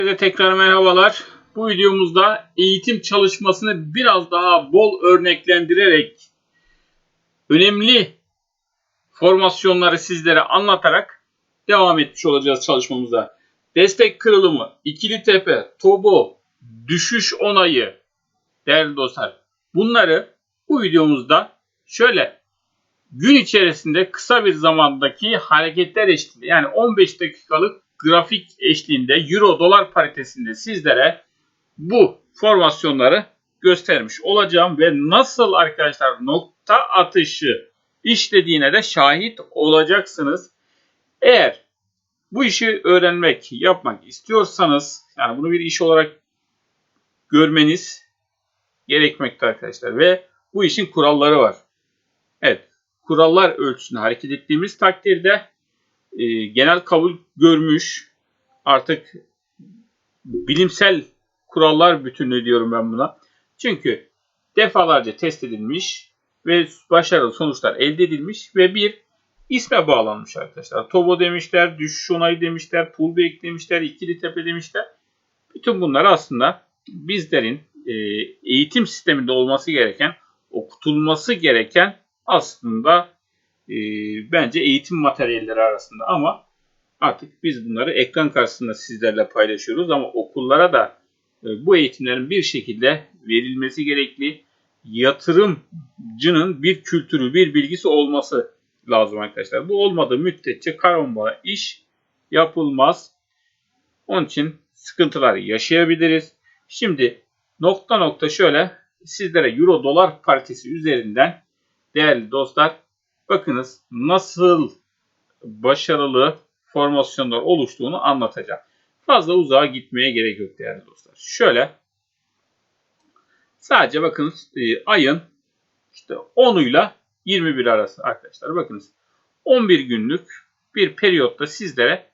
Herkese tekrar merhabalar. Bu videomuzda eğitim çalışmasını biraz daha bol örneklendirerek önemli formasyonları sizlere anlatarak devam etmiş olacağız çalışmamıza. Destek kırılımı, ikili tepe, tobo, düşüş onayı değerli dostlar. Bunları bu videomuzda şöyle gün içerisinde kısa bir zamandaki hareketler eşliğinde yani 15 dakikalık grafik eşliğinde euro dolar paritesinde sizlere bu formasyonları göstermiş olacağım ve nasıl arkadaşlar nokta atışı işlediğine de şahit olacaksınız. Eğer bu işi öğrenmek, yapmak istiyorsanız yani bunu bir iş olarak görmeniz gerekmekte arkadaşlar ve bu işin kuralları var. Evet, kurallar ölçüsünde hareket ettiğimiz takdirde e, genel kabul görmüş artık bilimsel kurallar bütünlüğü diyorum ben buna. Çünkü defalarca test edilmiş ve başarılı sonuçlar elde edilmiş ve bir isme bağlanmış arkadaşlar. Tobo demişler, düşüş onayı demişler, pullback demişler, ikili tepe demişler. Bütün bunlar aslında bizlerin e, eğitim sisteminde olması gereken, okutulması gereken aslında e, bence eğitim materyalleri arasında ama artık biz bunları ekran karşısında sizlerle paylaşıyoruz ama okullara da e, bu eğitimlerin bir şekilde verilmesi gerekli. Yatırımcının bir kültürü, bir bilgisi olması lazım arkadaşlar. Bu olmadığı müddetçe karambara iş yapılmaz. Onun için sıkıntılar yaşayabiliriz. Şimdi nokta nokta şöyle sizlere euro dolar paritesi üzerinden değerli dostlar bakınız nasıl başarılı formasyonlar oluştuğunu anlatacağım. Fazla uzağa gitmeye gerek yok değerli dostlar. Şöyle sadece bakınız e, ayın işte 10'uyla 21 arası arkadaşlar. Bakınız 11 günlük bir periyotta sizlere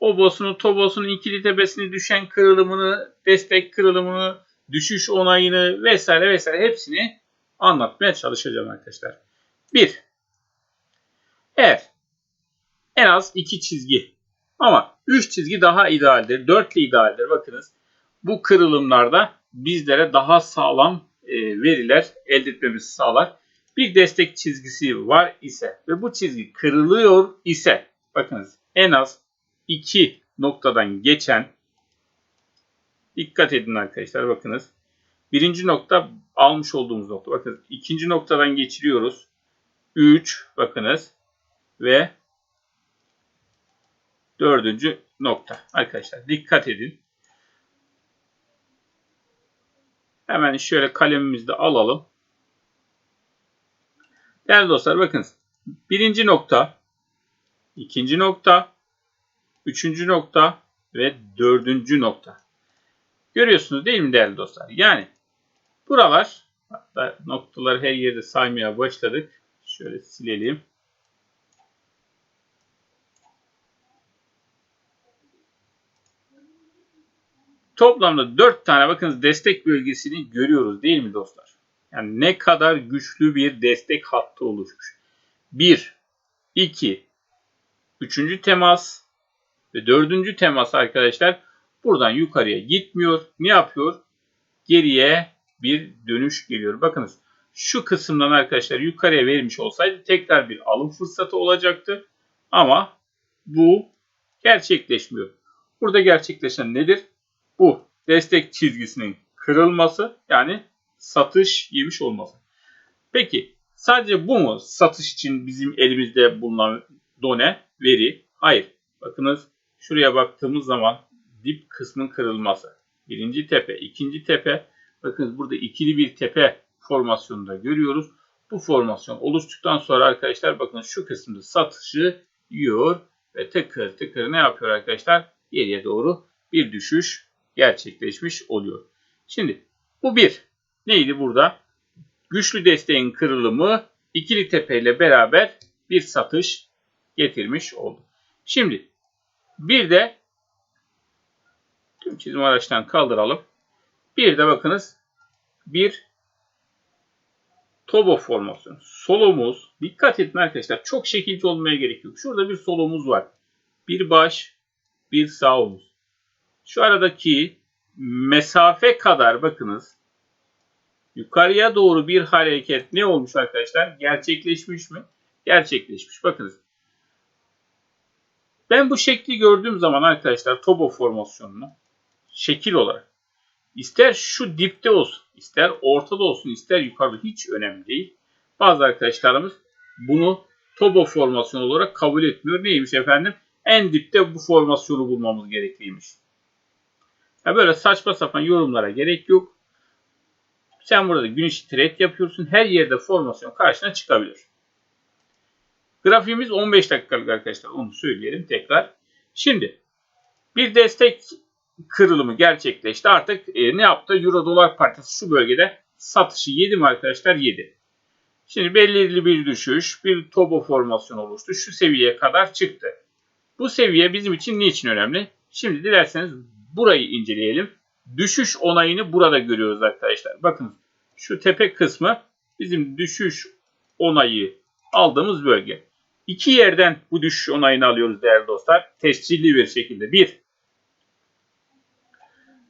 obosunu, tobosunu, ikili tepesini, düşen kırılımını, destek kırılımını, düşüş onayını vesaire vesaire hepsini anlatmaya çalışacağım arkadaşlar. 1. Eğer en az 2 çizgi ama 3 çizgi daha idealdir. 4 idealdir. Bakınız bu kırılımlarda bizlere daha sağlam e, veriler elde etmemizi sağlar. Bir destek çizgisi var ise ve bu çizgi kırılıyor ise bakınız en az 2 noktadan geçen dikkat edin arkadaşlar bakınız. Birinci nokta almış olduğumuz nokta. Bakın ikinci noktadan geçiriyoruz. 3 bakınız ve dördüncü nokta. Arkadaşlar dikkat edin. Hemen şöyle kalemimizi de alalım. Değerli dostlar bakınız. Birinci nokta, ikinci nokta, üçüncü nokta ve dördüncü nokta. Görüyorsunuz değil mi değerli dostlar? Yani buralar hatta noktaları her yerde saymaya başladık. Şöyle silelim. Toplamda 4 tane bakınız destek bölgesini görüyoruz değil mi dostlar? Yani ne kadar güçlü bir destek hattı oluşmuş. 1, 2, 3. temas ve 4. temas arkadaşlar buradan yukarıya gitmiyor. Ne yapıyor? Geriye bir dönüş geliyor. Bakınız şu kısımdan arkadaşlar yukarıya verilmiş olsaydı tekrar bir alım fırsatı olacaktı. Ama bu gerçekleşmiyor. Burada gerçekleşen nedir? Bu destek çizgisinin kırılması yani satış yemiş olması. Peki sadece bu mu satış için bizim elimizde bulunan done, veri? Hayır. Bakınız şuraya baktığımız zaman dip kısmın kırılması. Birinci tepe, ikinci tepe. Bakın burada ikili bir tepe formasyonunda görüyoruz. Bu formasyon oluştuktan sonra arkadaşlar bakın şu kısımda satışı yiyor ve tıkır tıkır ne yapıyor arkadaşlar? Geriye doğru bir düşüş gerçekleşmiş oluyor. Şimdi bu bir. Neydi burada? Güçlü desteğin kırılımı ikili tepe ile beraber bir satış getirmiş oldu. Şimdi bir de tüm çizim araçtan kaldıralım. Bir de bakınız bir Tobo formasyonu. Solomuz. Dikkat edin arkadaşlar. Çok şekilci olmaya gerek yok. Şurada bir solomuz var. Bir baş, bir sağ omuz. Şu aradaki mesafe kadar bakınız yukarıya doğru bir hareket ne olmuş arkadaşlar? Gerçekleşmiş mi? Gerçekleşmiş. Bakınız. Ben bu şekli gördüğüm zaman arkadaşlar Tobo formasyonunu şekil olarak ister şu dipte olsun, ister ortada olsun, ister yukarıda hiç önemli değil. Bazı arkadaşlarımız bunu Tobo formasyonu olarak kabul etmiyor. Neymiş efendim? En dipte bu formasyonu bulmamız gerekliymiş. Ya böyle saçma sapan yorumlara gerek yok. Sen burada güneş trade yapıyorsun. Her yerde formasyon karşına çıkabilir. Grafiğimiz 15 dakikalık arkadaşlar. Onu söyleyelim tekrar. Şimdi bir destek kırılımı gerçekleşti. Artık e, ne yaptı? Euro dolar partisi şu bölgede satışı yedi mi arkadaşlar? Yedi. Şimdi belirli bir düşüş, bir tobo formasyon oluştu. Şu seviyeye kadar çıktı. Bu seviye bizim için niçin önemli? Şimdi dilerseniz burayı inceleyelim. Düşüş onayını burada görüyoruz arkadaşlar. Bakın şu tepe kısmı bizim düşüş onayı aldığımız bölge. İki yerden bu düşüş onayını alıyoruz değerli dostlar. Tescilli bir şekilde. Bir,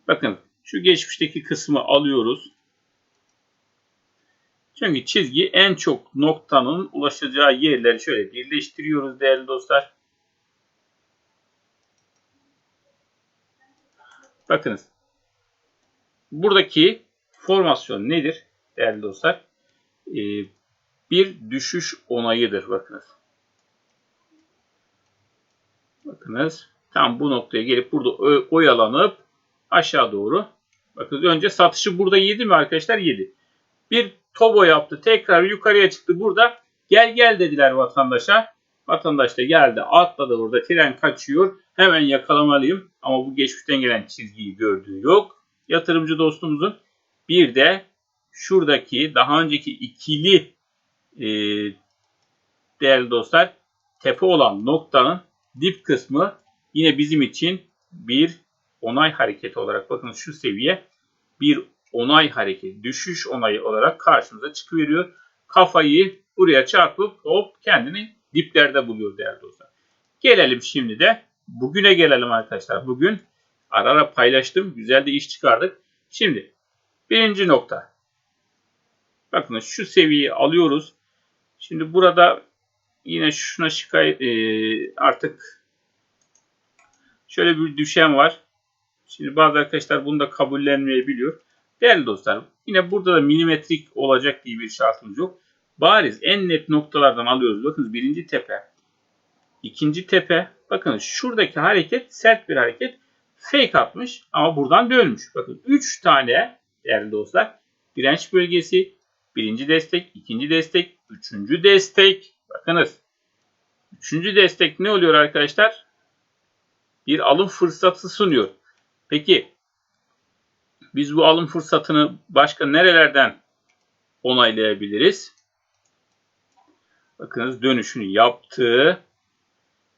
bakın şu geçmişteki kısmı alıyoruz. Çünkü çizgi en çok noktanın ulaşacağı yerleri şöyle birleştiriyoruz değerli dostlar. Bakınız. Buradaki formasyon nedir değerli dostlar? Ee, bir düşüş onayıdır. Bakınız. Bakınız. Tam bu noktaya gelip burada oyalanıp aşağı doğru. Bakın önce satışı burada yedi mi arkadaşlar? Yedi. Bir tobo yaptı. Tekrar yukarıya çıktı. Burada gel gel dediler vatandaşa. Vatandaş da geldi atladı burada tren kaçıyor. Hemen yakalamalıyım. Ama bu geçmişten gelen çizgiyi gördüğü yok. Yatırımcı dostumuzun. Bir de şuradaki daha önceki ikili e, değerli dostlar tepe olan noktanın dip kısmı yine bizim için bir onay hareketi olarak bakın şu seviye bir onay hareketi, düşüş onayı olarak karşımıza çıkıveriyor. Kafayı buraya çarpıp hop kendini diplerde buluyor değerli dostlar. Gelelim şimdi de bugüne gelelim arkadaşlar. Bugün ara ara paylaştım. Güzel de iş çıkardık. Şimdi birinci nokta. Bakın şu seviyeyi alıyoruz. Şimdi burada yine şuna şikayet e, artık şöyle bir düşen var. Şimdi bazı arkadaşlar bunu da kabullenmeyebiliyor. Değerli dostlar yine burada da milimetrik olacak diye bir şartımız yok. Bariz en net noktalardan alıyoruz. Bakın birinci tepe, ikinci tepe. Bakın şuradaki hareket sert bir hareket. Fake atmış ama buradan dönmüş. Bakın 3 tane değerli dostlar direnç bölgesi, birinci destek, ikinci destek, üçüncü destek. Bakınız. Üçüncü destek ne oluyor arkadaşlar? Bir alım fırsatı sunuyor. Peki biz bu alım fırsatını başka nerelerden onaylayabiliriz? Bakınız dönüşünü yaptı.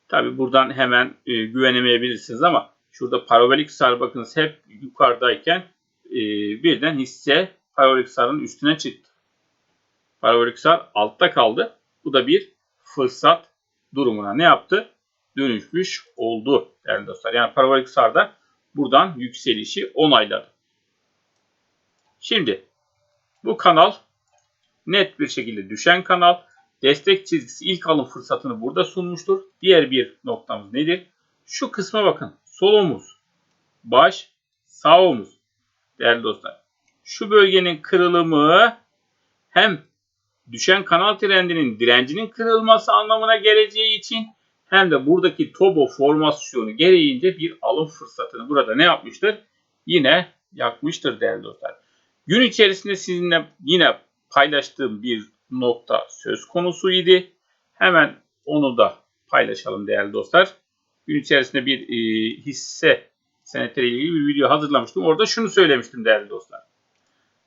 Tabi buradan hemen e, güvenemeyebilirsiniz ama şurada parabolik sar bakınız hep yukarıdayken e, birden hisse parabolik sarın üstüne çıktı. Parabolik sar altta kaldı. Bu da bir fırsat durumuna ne yaptı? Dönüşmüş oldu değerli dostlar. Yani parabolik sarda buradan yükselişi onayladı. Şimdi bu kanal net bir şekilde düşen kanal. Destek çizgisi ilk alım fırsatını burada sunmuştur. Diğer bir noktamız nedir? Şu kısma bakın. Sol omuz, baş, sağ omuz. Değerli dostlar. Şu bölgenin kırılımı hem düşen kanal trendinin direncinin kırılması anlamına geleceği için hem de buradaki Tobo formasyonu gereğince bir alım fırsatını burada ne yapmıştır? Yine yakmıştır değerli dostlar. Gün içerisinde sizinle yine paylaştığım bir nokta söz konusuydu. Hemen onu da paylaşalım değerli dostlar. Gün içerisinde bir e, hisse senetleriyle ilgili bir video hazırlamıştım. Orada şunu söylemiştim değerli dostlar.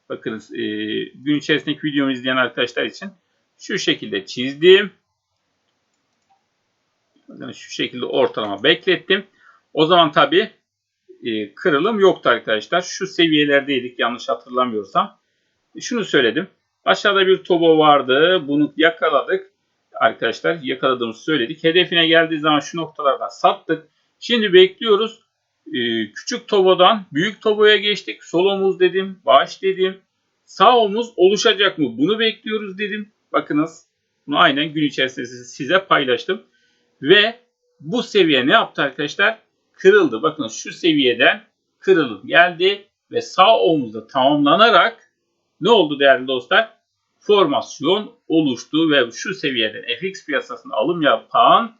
Bakınız e, gün içerisindeki videomu izleyen arkadaşlar için şu şekilde çizdim. Şu şekilde ortalama beklettim. O zaman tabi e, kırılım yoktu arkadaşlar. Şu seviyelerdeydik yanlış hatırlamıyorsam. Şunu söyledim. Aşağıda bir tobo vardı. Bunu yakaladık. Arkadaşlar yakaladığımızı söyledik. Hedefine geldiği zaman şu noktalardan sattık. Şimdi bekliyoruz. e, küçük tobodan büyük toboya geçtik. Sol omuz dedim, baş dedim. Sağ omuz oluşacak mı? Bunu bekliyoruz dedim. Bakınız bunu aynen gün içerisinde size paylaştım. Ve bu seviye ne yaptı arkadaşlar? Kırıldı. Bakın şu seviyeden kırılıp geldi ve sağ omuzda tamamlanarak ne oldu değerli dostlar? Formasyon oluştu ve şu seviyeden FX piyasasına alım yapan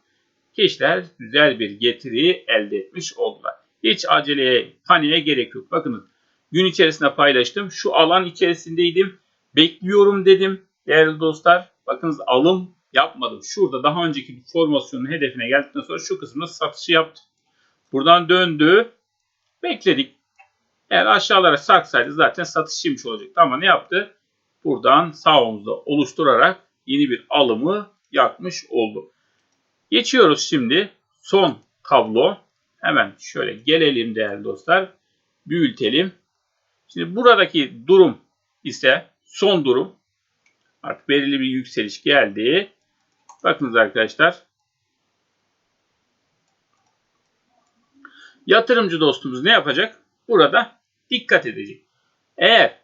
kişiler güzel bir getiri elde etmiş oldular. Hiç aceleye, paniğe gerek yok. Bakınız gün içerisinde paylaştım. Şu alan içerisindeydim. Bekliyorum dedim değerli dostlar. Bakınız alım yapmadım. Şurada daha önceki bir formasyonun hedefine geldikten sonra şu kısımda satışı yaptım. Buradan döndü. Bekledik. Eğer aşağılara sarksaydı zaten satışıymış olacaktı. Ama ne yaptı? Buradan sağ omuzda oluşturarak yeni bir alımı yapmış oldu. Geçiyoruz şimdi son tablo. Hemen şöyle gelelim değerli dostlar. Büyütelim. Şimdi buradaki durum ise son durum. Artık belirli bir yükseliş geldi. Bakınız arkadaşlar. Yatırımcı dostumuz ne yapacak? Burada dikkat edecek. Eğer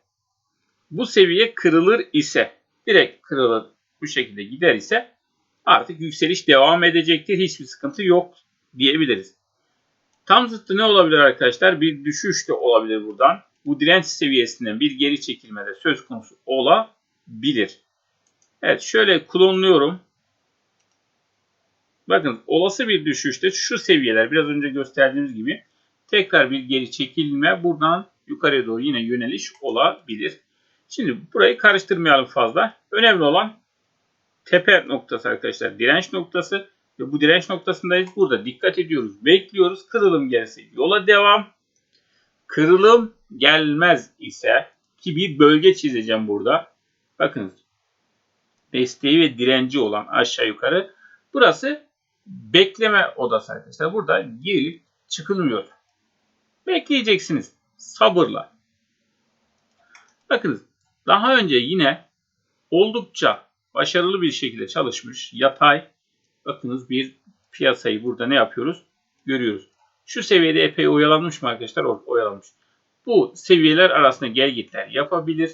bu seviye kırılır ise, direkt kırılır bu şekilde gider ise artık yükseliş devam edecektir. Hiçbir sıkıntı yok diyebiliriz. Tam zıttı ne olabilir arkadaşlar? Bir düşüş de olabilir buradan. Bu direnç seviyesinden bir geri çekilme de söz konusu olabilir. Evet şöyle klonluyorum. Bakın olası bir düşüşte şu seviyeler biraz önce gösterdiğimiz gibi tekrar bir geri çekilme buradan yukarıya doğru yine yöneliş olabilir. Şimdi burayı karıştırmayalım fazla. Önemli olan tepe noktası arkadaşlar. Direnç noktası ve bu direnç noktasındayız. Burada dikkat ediyoruz. Bekliyoruz. Kırılım gelse yola devam. Kırılım gelmez ise ki bir bölge çizeceğim burada. Bakın desteği ve direnci olan aşağı yukarı. Burası bekleme odası arkadaşlar. Burada girip çıkılmıyor. Bekleyeceksiniz. Sabırla. Bakınız daha önce yine oldukça başarılı bir şekilde çalışmış yatay bakınız bir piyasayı burada ne yapıyoruz? Görüyoruz. Şu seviyede epey oyalanmış mı arkadaşlar? Oyalanmış. Bu seviyeler arasında gel gitler yapabilir.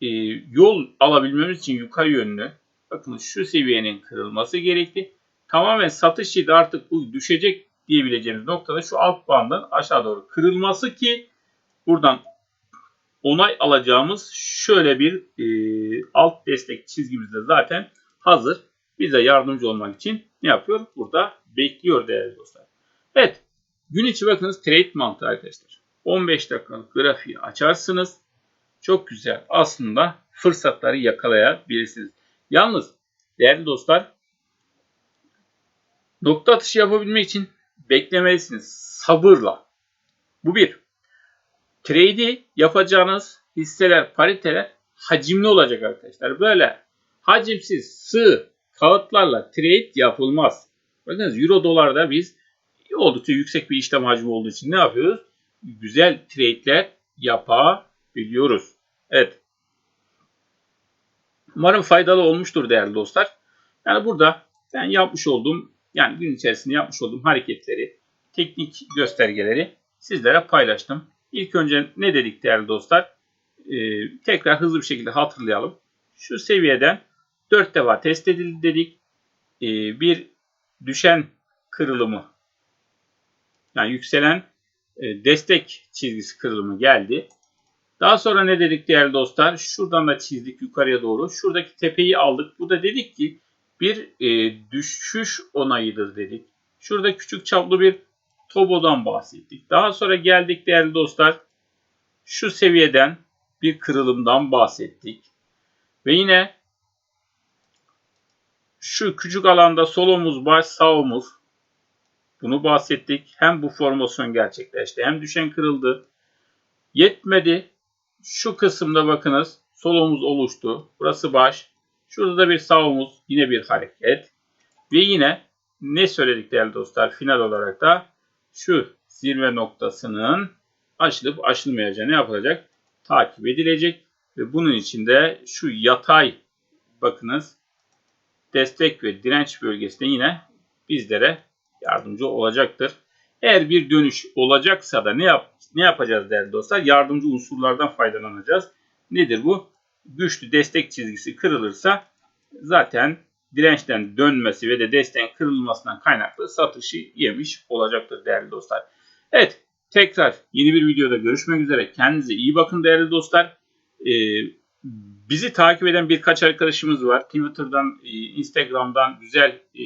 Ee, yol alabilmemiz için yukarı yönlü bakın şu seviyenin kırılması gerekli. Tamamen satış şidi artık bu düşecek diyebileceğimiz noktada şu alt bandın aşağı doğru kırılması ki buradan onay alacağımız şöyle bir e, alt destek çizgimizde zaten hazır. Bize yardımcı olmak için ne yapıyor? Burada bekliyor değerli dostlar. Evet. Gün içi bakınız trade mantığı arkadaşlar. 15 dakikalık grafiği açarsınız. Çok güzel. Aslında fırsatları yakalayabilirsiniz. Yalnız değerli dostlar nokta atışı yapabilmek için beklemelisiniz. Sabırla. Bu bir. Trade'i yapacağınız hisseler, pariteler hacimli olacak arkadaşlar. Böyle hacimsiz, sığ kağıtlarla trade yapılmaz. Bakınız euro dolarda biz oldukça yüksek bir işlem hacmi olduğu için ne yapıyoruz? Güzel trade'ler yapabiliyoruz. Evet. Umarım faydalı olmuştur değerli dostlar. Yani burada ben yapmış olduğum yani gün içerisinde yapmış olduğum hareketleri, teknik göstergeleri sizlere paylaştım. İlk önce ne dedik değerli dostlar? Ee, tekrar hızlı bir şekilde hatırlayalım. Şu seviyeden 4 defa test edildi dedik. Ee, bir düşen kırılımı yani yükselen e, destek çizgisi kırılımı geldi. Daha sonra ne dedik değerli dostlar? Şuradan da çizdik yukarıya doğru. Şuradaki tepeyi aldık. Bu da dedik ki bir e, düşüş onayıdır dedik. Şurada küçük çaplı bir Tobo'dan bahsettik. Daha sonra geldik değerli dostlar. Şu seviyeden bir kırılımdan bahsettik. Ve yine şu küçük alanda sol omuz baş sağ omuz bunu bahsettik. Hem bu formasyon gerçekleşti hem düşen kırıldı. Yetmedi. Şu kısımda bakınız sol omuz oluştu. Burası baş. Şurada da bir sağ omuz. Yine bir hareket. Ve yine ne söyledik değerli dostlar? Final olarak da şu zirve noktasının açılıp açılmayacağı ne yapılacak? Takip edilecek. Ve bunun içinde şu yatay bakınız destek ve direnç bölgesinde yine bizlere yardımcı olacaktır. Eğer bir dönüş olacaksa da ne yap ne yapacağız değerli dostlar? Yardımcı unsurlardan faydalanacağız. Nedir bu? Güçlü destek çizgisi kırılırsa zaten dirençten dönmesi ve de desteğin kırılmasından kaynaklı satışı yemiş olacaktır değerli dostlar. Evet tekrar yeni bir videoda görüşmek üzere. Kendinize iyi bakın değerli dostlar. Ee, bizi takip eden birkaç arkadaşımız var. Twitter'dan, e, Instagram'dan güzel e,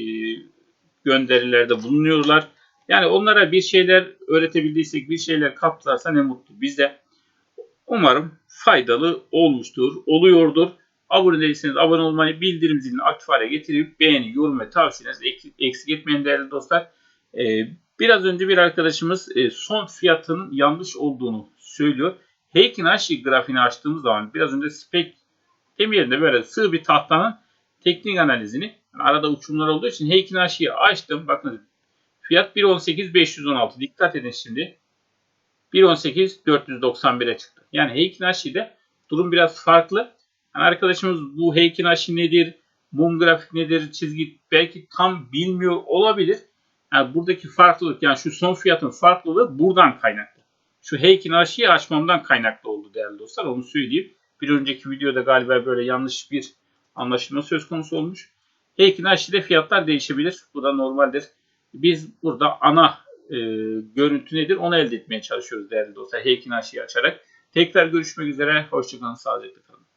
gönderilerde bulunuyorlar. Yani onlara bir şeyler öğretebildiysek, bir şeyler kaptılarsa ne mutlu bize. Umarım faydalı olmuştur, oluyordur. Abone değilseniz abone olmayı, bildirim zilini aktif hale getirip beğeni, yorum ve tavsiyelerinizi ek- eksik etmeyin değerli dostlar. Ee, biraz önce bir arkadaşımız e, son fiyatının yanlış olduğunu söylüyor. Heikin Ashi grafiğini açtığımız zaman biraz önce spek demeyelim böyle sığ bir tahtanın teknik analizini yani arada uçumlar olduğu için Heikin Ashi'yi açtım. Bakın fiyat 1.18.516. Dikkat edin şimdi. 1.18.491'e çıktı. Yani Heikin Ashi'de durum biraz farklı. Yani arkadaşımız bu Heikin Ashi nedir, mum grafik nedir, çizgi belki tam bilmiyor olabilir. Yani buradaki farklılık yani şu son fiyatın farklılığı buradan kaynaklı. Şu Heikin Ashi'yi açmamdan kaynaklı oldu değerli dostlar. Onu söyleyeyim. Bir önceki videoda galiba böyle yanlış bir anlaşılma söz konusu olmuş. Heikin Ashi'de fiyatlar değişebilir. Bu da normaldir. Biz burada ana e, görüntü nedir onu elde etmeye çalışıyoruz değerli dostlar. Heikin Ashi'yi açarak. Tekrar görüşmek üzere. Hoşçakalın. Sağlıcakla kalın.